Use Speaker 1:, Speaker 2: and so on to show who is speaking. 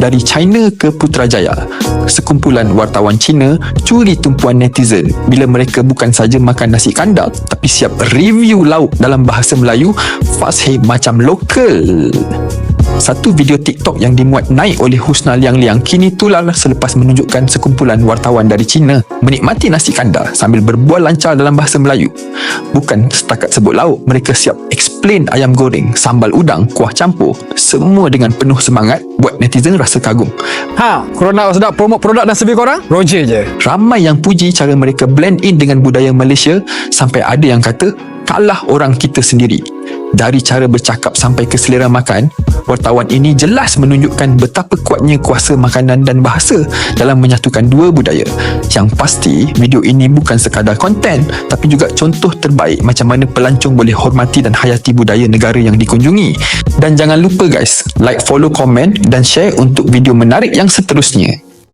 Speaker 1: dari China ke Putrajaya. Sekumpulan wartawan Cina curi tumpuan netizen bila mereka bukan saja makan nasi kandar tapi siap review lauk dalam bahasa Melayu fasih macam lokal. Satu video TikTok yang dimuat naik oleh Husna Liang Liang kini tular selepas menunjukkan sekumpulan wartawan dari China menikmati nasi kandar sambil berbual lancar dalam bahasa Melayu. Bukan setakat sebut lauk, mereka siap explain ayam goreng, sambal udang, kuah campur, semua dengan penuh semangat buat netizen rasa kagum.
Speaker 2: Ha, korang nak sedap promote produk dan servis korang? Roger je.
Speaker 1: Ramai yang puji cara mereka blend in dengan budaya Malaysia sampai ada yang kata kalah orang kita sendiri. Dari cara bercakap sampai ke selera makan, wartawan ini jelas menunjukkan betapa kuatnya kuasa makanan dan bahasa dalam menyatukan dua budaya. Yang pasti, video ini bukan sekadar konten tapi juga contoh terbaik macam mana pelancong boleh hormati dan hayati budaya negara yang dikunjungi. Dan jangan lupa guys, like, follow, komen dan share untuk video menarik yang seterusnya.